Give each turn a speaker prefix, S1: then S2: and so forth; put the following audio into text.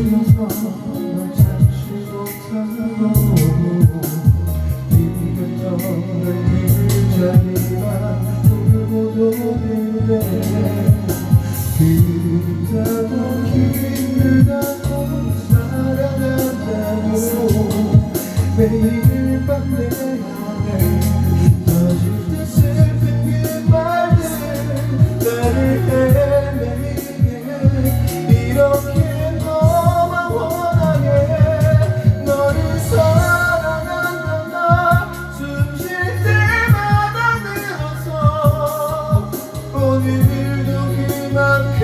S1: 지나서 널 찾지 못하고 비겼던 그 자리가 울고도 그대 그다고 힘들다고 사랑한다고 매일 밤내 kalbimi dökümen